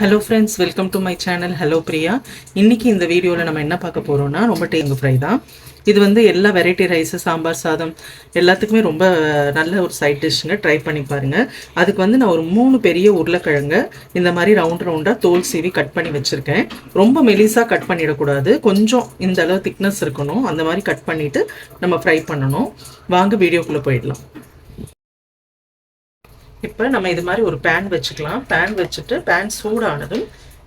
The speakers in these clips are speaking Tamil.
Hello friends welcome to my channel hello Priya இன்னைக்கு இந்த வீடியோவில் நம்ம என்ன பார்க்க போகிறோம்னா ரொம்ப டேங்கு ஃப்ரை தான். இது வந்து எல்லா வெரைட்டி ரைஸு சாம்பார் சாதம் எல்லாத்துக்குமே ரொம்ப நல்ல ஒரு சைட் டிஷ்ஷுங்க ட்ரை பண்ணி பாருங்கள் அதுக்கு வந்து நான் ஒரு மூணு பெரிய உருளைக்கிழங்கு இந்த மாதிரி ரவுண்ட் ரவுண்டாக தோல் சீவி கட் பண்ணி வச்சுருக்கேன். ரொம்ப மெலிசாக கட் பண்ணிடக்கூடாது. கொஞ்சம் இந்த அளவு திக்னஸ் இருக்கணும். அந்த மாதிரி கட் பண்ணிவிட்டு நம்ம ஃப்ரை பண்ணணும். வாங்க வீடியோக்குள்ளே போயிடலாம். இப்போ நம்ம இது மாதிரி ஒரு பேன் வச்சுக்கலாம். பேன் வச்சுட்டு பேன் சூடானதும்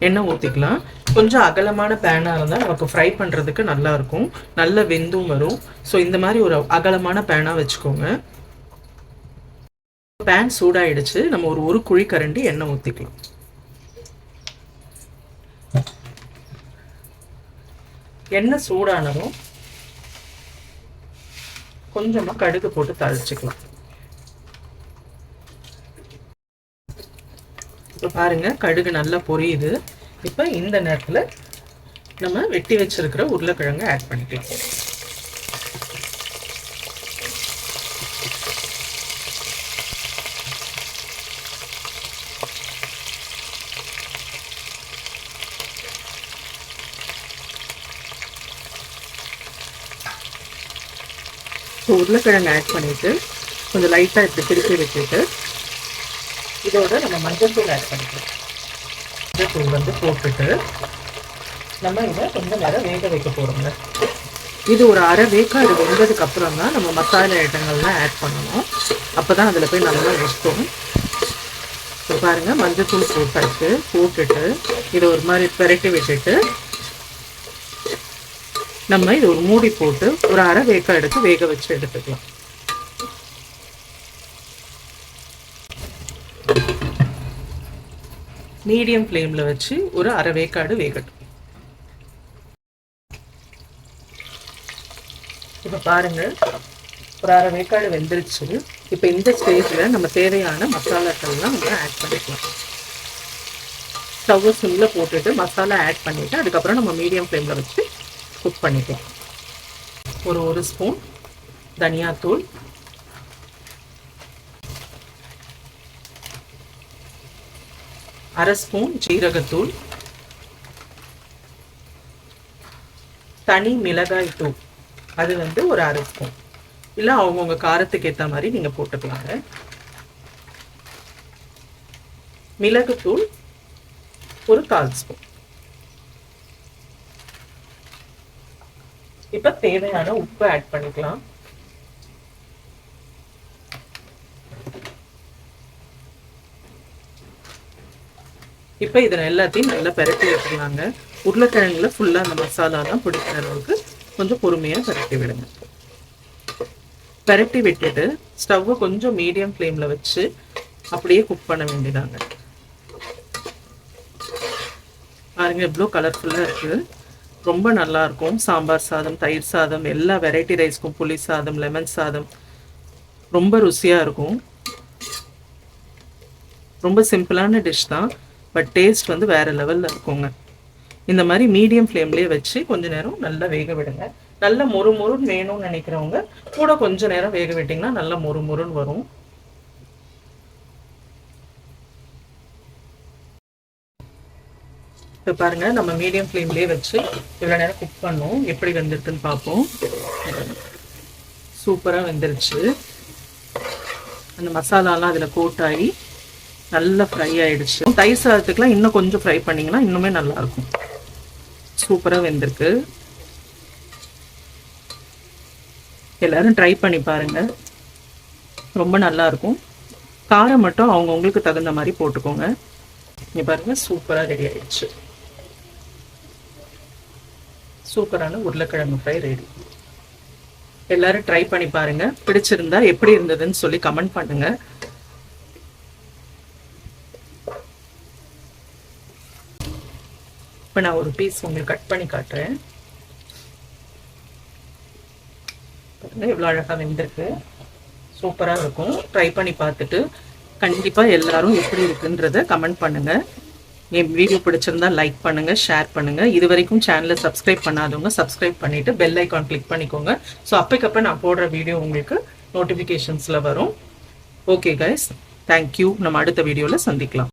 எண்ணெய் ஊற்றிக்கலாம் கொஞ்சம் அகலமான பேனாக இருந்தால் நமக்கு ஃப்ரை பண்ணுறதுக்கு நல்லா இருக்கும். நல்ல வெந்தும் வரும். ஸோ இந்த மாதிரி ஒரு அகலமான பேனாக வச்சுக்கோங்க. பேன் சூடாயிடுச்சு. நம்ம ஒரு ஒரு குழி கரண்டி எண்ணெய் ஊற்றிக்கலாம் எண்ணெய் சூடானதும் கொஞ்சமாக கடுகு போட்டு தழிச்சிக்கலாம் ஸோ பாருங்க கடுகு நல்லா பொரியுது. இப்போ இந்த நேரத்தில் நம்ம வெட்டி வச்சிருக்கிற உருளைக்கிழங்கு ஆட் பண்ணிக்கலாம். உருளைக்கிழங்கு ஆட் பண்ணிட்டு கொஞ்சம் லைட்டாக இப்படி திருப்பி வச்சுட்டு இதோட நம்ம மஞ்சள் தூள் ஆட் பண்ணிக்கலாம். மஞ்சள் தூள் வந்து போட்டுட்டு நம்ம இதை கொஞ்சம் நேரம் வேக வைக்க போகிறோங்க இது ஒரு அரை வேக்காடு வெந்ததுக்கு அப்புறம் தான் நம்ம மசாலா ஐட்டங்கள்லாம் ஆட் பண்ணணும். அப்போ தான் அதில் போய் நல்லா வைக்கும் இப்போ பாருங்கள் மஞ்சத்தூள் போட்டாச்சு. போட்டுட்டு இதை ஒரு மாதிரி பெரட்டி விட்டுட்டு நம்ம இது ஒரு மூடி போட்டு ஒரு அரை வேக்காடுக்கு வேக வச்சு எடுத்துக்கலாம். மீடியம் ஃப்ளேமில் வச்சு ஒரு அரை வேக்காடு வேகட்டும். இப்போ பாருங்கள் ஒரு அரை வேக்காடு வெந்துருச்சு. இப்போ இந்த ஸ்டேஜில் நம்ம தேவையான மசாலாக்கள்லாம் நம்ம ஆட் பண்ணிக்கலாம். ஸ்டவ் சிம்மில் போட்டுட்டு மசாலா ஆட் பண்ணிவிட்டு அதுக்கப்புறம் நம்ம மீடியம் ஃப்ளேமில் வச்சு குக் பண்ணிக்கலாம். ஒரு ஒரு ஸ்பூன் தனியாத்தூள் அரை ஸ்பூன் ஜீரகத்தூள் தனி மிளகாய் தூள். அது வந்து ஒரு அரை ஸ்பூன். இல்லை அவங்கவுங்க காரத்துக்கு ஏற்ற மாதிரி நீங்கள் போட்டுக்கலாங்க. மிளகுத்தூள் ஒரு கால் ஸ்பூன். இப்போ தேவையான உப்பு ஆட் பண்ணிக்கலாம். இப்போ இதை எல்லாத்தையும் நல்லா பெரட்டி வச்சுக்கலாங்க உருளைக்கிழங்குல ஃபுல்லாக அந்த மசாலாலாம் பிடிக்கிற அளவுக்கு கொஞ்சம் பொறுமையாக பெரட்டி விடுங்க. பரட்டி விட்டுட்டு ஸ்டவ்வை கொஞ்சம் மீடியம் ஃப்ளேமில் வச்சு அப்படியே குக் பண்ண வேண்டியதாங்க. பாருங்க எவ்வளோ கலர்ஃபுல்லாக இருக்குது ரொம்ப நல்லாயிருக்கும் சாம்பார் சாதம் தயிர் சாதம் எல்லா வெரைட்டி ரைஸ்க்கும் புளி சாதம் லெமன் சாதம். ரொம்ப ருசியாக இருக்கும். ரொம்ப சிம்பிளான டிஷ் தான். பட் டேஸ்ட் வந்து வேறு லெவலில் இருக்குங்க. இந்த மாதிரி மீடியம் ஃப்ளேம்லேயே வச்சு கொஞ்ச நேரம் நல்லா வேக விடுங்க. நல்ல மொறு மொறுன்னு வேணும்னு நினைக்கிறவங்க கூட கொஞ்ச நேரம் வேக விட்டிங்கன்னா நல்லா மொறு மொறுன்னு வரும். இப்போ பாருங்கள் நம்ம மீடியம் ஃப்ளேம்லேயே வச்சு இவ்வளோ நேரம் குக் பண்ணோம். எப்படி வெந்திருக்குன்னு பார்ப்போம். சூப்பராக வெந்துருச்சு. அந்த மசாலாலாம் அதில் கோட்டாகி நல்லா ஃப்ரை ஆகிடுச்சு தயிர் சாதத்துக்குலாம் இன்னும் கொஞ்சம் ஃப்ரை பண்ணிங்கன்னா இன்னுமே நல்லாயிருக்கும். சூப்பராக வெந்திருக்கு. எல்லோரும் ட்ரை பண்ணி பாருங்கள் ரொம்ப நல்லாயிருக்கும். காரம் மட்டும் அவங்கவுங்களுக்கு தகுந்த மாதிரி போட்டுக்கோங்க. இங்கே பாருங்கள் சூப்பராக ரெடி ஆயிடுச்சு. சூப்பரான உருளைக்கிழங்கு ஃப்ரை ரெடி எல்லாரும் ட்ரை பண்ணி பாருங்கள் பிடிச்சிருந்தா எப்படி இருந்ததுன்னு சொல்லி கமெண்ட் பண்ணுங்கள் இப்போ நான் ஒரு பீஸ் உங்களுக்கு கட் பண்ணி காட்டுறேன். இவ்வளோ அழகாக வெந்திருக்கு. சூப்பராக இருக்கும். ட்ரை பண்ணி பார்த்துட்டு கண்டிப்பாக எல்லாரும் எப்படி இருக்குன்றத கமெண்ட் பண்ணுங்கள் என் வீடியோ பிடிச்சிருந்தா லைக் பண்ணுங்கள் ஷேர் பண்ணுங்கள் இது வரைக்கும் சேனலை சப்ஸ்கிரைப் பண்ணாதவங்க சப்ஸ்கிரைப் பண்ணிவிட்டு பெல் ஐக்கான் கிளிக் பண்ணிக்கோங்க. ஸோ அப்போக்கப்போ நான் போடுற வீடியோ உங்களுக்கு நோட்டிஃபிகேஷன்ஸில் வரும். ஓகே கைஸ் தேங்க்யூ நம்ம அடுத்த வீடியோவில் சந்திக்கலாம்.